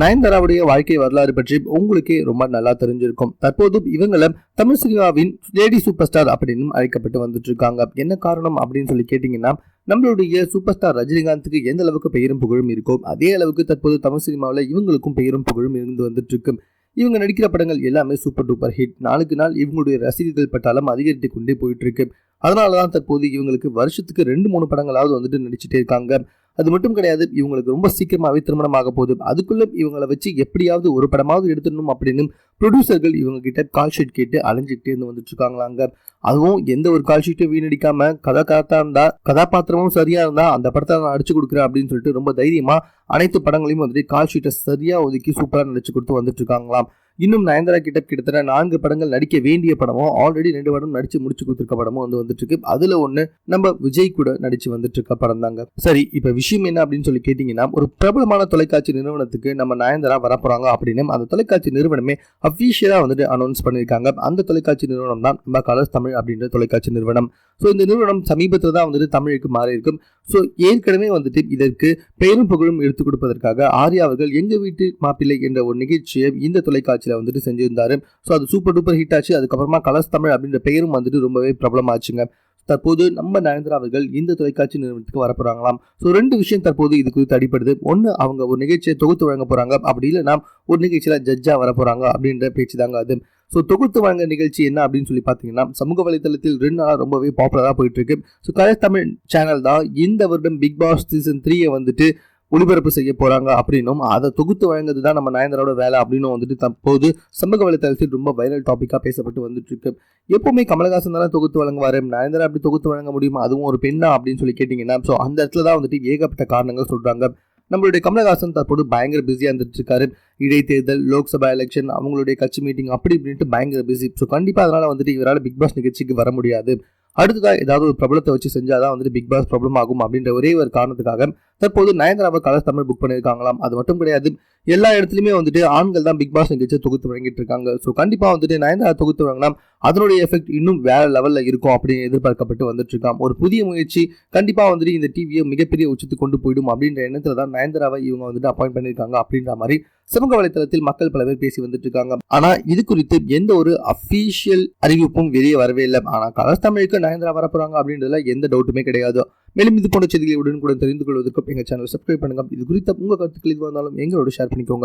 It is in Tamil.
நயன்தாராவுடைய வாழ்க்கை வரலாறு பற்றி உங்களுக்கே ரொம்ப நல்லா தெரிஞ்சிருக்கும். தற்போது இவங்களை தமிழ் சினிமாவின் லேடி சூப்பர் ஸ்டார் அப்படின்னு அழைக்கப்பட்டு வந்துட்டு இருக்காங்க என்ன காரணம் அப்படின்னு சொல்லி கேட்டீங்கன்னா நம்மளுடைய சூப்பர் ஸ்டார் ரஜினிகாந்துக்கு எந்த அளவுக்கு பெயரும் புகழும் இருக்கோ அதே அளவுக்கு தற்போது தமிழ் சினிமாவில் இவங்களுக்கும் பெயரும் புகழும் இருந்து வந்துட்டு இருக்கும் இவங்க நடிக்கிற படங்கள் எல்லாமே சூப்பர் டூப்பர் ஹிட். நாளுக்கு நாள் இவங்களுடைய ரசிகர்கள் பட்டாலும் அதிகரித்து கொண்டே போயிட்டு இருக்கு அதனால தான் தற்போது இவங்களுக்கு வருஷத்துக்கு ரெண்டு மூணு படங்களாவது வந்துட்டு நடிச்சுட்டே இருக்காங்க. அது மட்டும் கிடையாது இவங்களுக்கு ரொம்ப சீக்கிரமாகவே திருமணம் ஆக போகுது. அதுக்குள்ள இவங்களை வச்சு எப்படியாவது ஒரு படமாவது எடுத்துடணும் அப்படின்னு ப்ரொடியூசர்கள் இவங்க கிட்ட கால் ஷீட் கேட்டு அலைஞ்சிக்கிட்டே இருந்து வந்துட்டு இருக்காங்களாங்க அதுவும் எந்த ஒரு கால் ஷீட்டும் வீணடிக்காம கதா கதா இருந்தா கதாபாத்திரமும் சரியா இருந்தா அந்த படத்தை நான் அடிச்சு கொடுக்குறேன் அப்படின்னு சொல்லிட்டு ரொம்ப தைரியமா அனைத்து படங்களையும் வந்துட்டு கால் ஷீட்டை சரியா ஒதுக்கி சூப்பரா நடிச்சு கொடுத்து வந்துட்டு இருக்காங்களாம். இன்னும் நயன்தாரா கிட்ட கிட்டத்தட்ட நான்கு படங்கள் நடிக்க வேண்டிய படமும் ஆல்ரெடி ரெண்டு படம் நடிச்சு முடிச்சு கொடுத்துருக்க படமும் வந்து வந்துட்டு இருக்கு அதுல ஒண்ணு நம்ம விஜய் கூட நடிச்சு வந்துட்டு இருக்க படம் தாங்க. சரி இப்ப விஷயம் என்ன அப்படின்னு சொல்லி கேட்டீங்கன்னா ஒரு பிரபலமான தொலைக்காட்சி நிறுவனத்துக்கு நம்ம நயன்தாரா வரப்போறாங்க அப்படின்னு அந்த தொலைக்காட்சி நிறுவனமே அஃபீஷியலா வந்துட்டு அனௌன்ஸ் பண்ணியிருக்காங்க. அந்த தொலைக்காட்சி நிறுவனம் தான் நம்ம கலர்ஸ் தமிழ் அப்படின்ற தொலைக்காட்சி நிறுவனம். ஸோ இந்த நிறுவனம் சமீபத்தில் தான் வந்துட்டு தமிழுக்கு மாறி இருக்கும் ஸோ ஏற்கனவே வந்துட்டு இதற்கு பெயரும் புகழும் எடுத்துக் கொடுப்பதற்காக ஆர்யா அவர்கள் எங்க வீட்டு மாப்பிள்ளை என்ற ஒரு நிகழ்ச்சியை இந்த தொலைக்காட்சி தொலைக்காட்சியில வந்துட்டு செஞ்சிருந்தாரு. ஸோ அது சூப்பர் டூப்பர் ஹிட் ஆச்சு. அதுக்கப்புறமா கலர்ஸ் தமிழ் அப்படின்ற பெயரும் வந்துட்டு ரொம்பவே பிரபலமாச்சுங்க தற்போது நம்ம நரேந்திரா அவர்கள் இந்த தொலைக்காட்சி நிறுவனத்துக்கு வரப்போறாங்களாம் ஸோ ரெண்டு விஷயம் தற்போது இது குறித்து அடிப்படுது ஒன்று அவங்க ஒரு நிகழ்ச்சியை தொகுத்து வழங்க போறாங்க. அப்படி இல்லைன்னா ஒரு நிகழ்ச்சியில் ஜட்ஜாக வர போறாங்க அப்படின்ற பேச்சு தாங்க அது. ஸோ தொகுத்து வழங்க நிகழ்ச்சி என்ன அப்படின்னு சொல்லி பார்த்தீங்கன்னா சமூக வலைதளத்தில் ரெண்டு நாளாக ரொம்பவே பாப்புலராக போயிட்டு இருக்கு. ஸோ கலர் தமிழ் சேனல் தான் இந்த வருடம் பிக் பாஸ் சீசன் த்ரீயை வந்துட்டு ஒளிபரப்பு செய்ய போறாங்க அப்படின்னும் அதை தொகுத்து வழங்குறது தான் நம்ம நயன்தாரோட வேலை அப்படின்னு வந்துட்டு தற்போது சமூக வலைத்தளத்தில் ரொம்ப வைரல் டாப்பிக்காக பேசப்பட்டு வந்துட்டு இருக்கு எப்பவுமே கமலஹாசன் தானே தொகுத்து வழங்குவார்? நயன்தாரா அப்படி தொகுத்து வழங்க முடியுமா? அதுவும் ஒரு பெண்ணா அப்படின்னு சொல்லி கேட்டிங்கன்னா ஸோ அந்த இடத்துல தான் வந்துட்டு ஏகப்பட்ட காரணங்கள் சொல்கிறாங்க நம்மளுடைய கமலஹாசன் தற்போது பயங்கர பிஸியாக இருந்துட்டு இருக்காரு இடைத்தேர்தல் லோக்சபா எலெக்ஷன் அவங்களுடைய கட்சி மீட்டிங் அப்படி இப்படின்ட்டு பயங்கர பிஸி ஸோ கண்டிப்பாக அதனால் வந்துட்டு இவரால் பிக் பாஸ் நிகழ்ச்சிக்கு வர முடியாது. அடுத்ததாக ஏதாவது ஒரு பிரபலத்தை வச்சு செஞ்சால் தான் வந்துட்டு பிக் பாஸ் ப்ராப்ளம் ஆகும் அப்படின்ற ஒரே ஒரு காரணத்துக்காக தற்போது நயன்தாராவை கலர் தமிழ் புக் பண்ணியிருக்காங்களாம். அது மட்டும் கிடையாது எல்லா இடத்துலையுமே வந்துட்டு ஆண்கள் தான் பிக் பாஸ் நிகழ்ச்சியை தொகுத்து வழங்கிட்டு இருக்காங்க ஸோ கண்டிப்பாக வந்துட்டு நயன்தாரா தொகுத்து வழங்கினா அதனுடைய எஃபெக்ட் இன்னும் வேற லெவலில் இருக்கும் அப்படின்னு எதிர்பார்க்கப்பட்டு வந்துட்டு இருக்கான் ஒரு புதிய முயற்சி கண்டிப்பாக வந்துட்டு இந்த டிவியை மிகப்பெரிய உச்சத்துக்கு கொண்டு போயிடும் அப்படின்ற எண்ணத்தில் தான் நயன்தாராவை இவங்க வந்துட்டு அப்பாயிண்ட் பண்ணியிருக்காங்க அப்படின்ற மாதிரி சமூக வலைத்தளத்தில் மக்கள் பல பேர் பேசி வந்துட்டு இருக்காங்க ஆனா இது குறித்து எந்த ஒரு அபிஷியல் அறிவிப்பும் வெளியே வரவே இல்லை. ஆனா கலர்ஸ் தமிழுக்கு நயன்தாரா வரப்போறாங்க அப்படின்றதுல எந்த டவுட்டுமே கிடையாது. மேலும் இது போன்ற செய்திகளை உடனுக்குடன் தெரிந்து கொள்வதற்கு எங்கள் சேனல் சப்ஸ்கிரைப் பண்ணுங்க. இது குறித்த உங்கள் கருத்துக்கள் இது இருந்தாலும் எங்களோட ஷேர் பண்ணிக்கோங்க.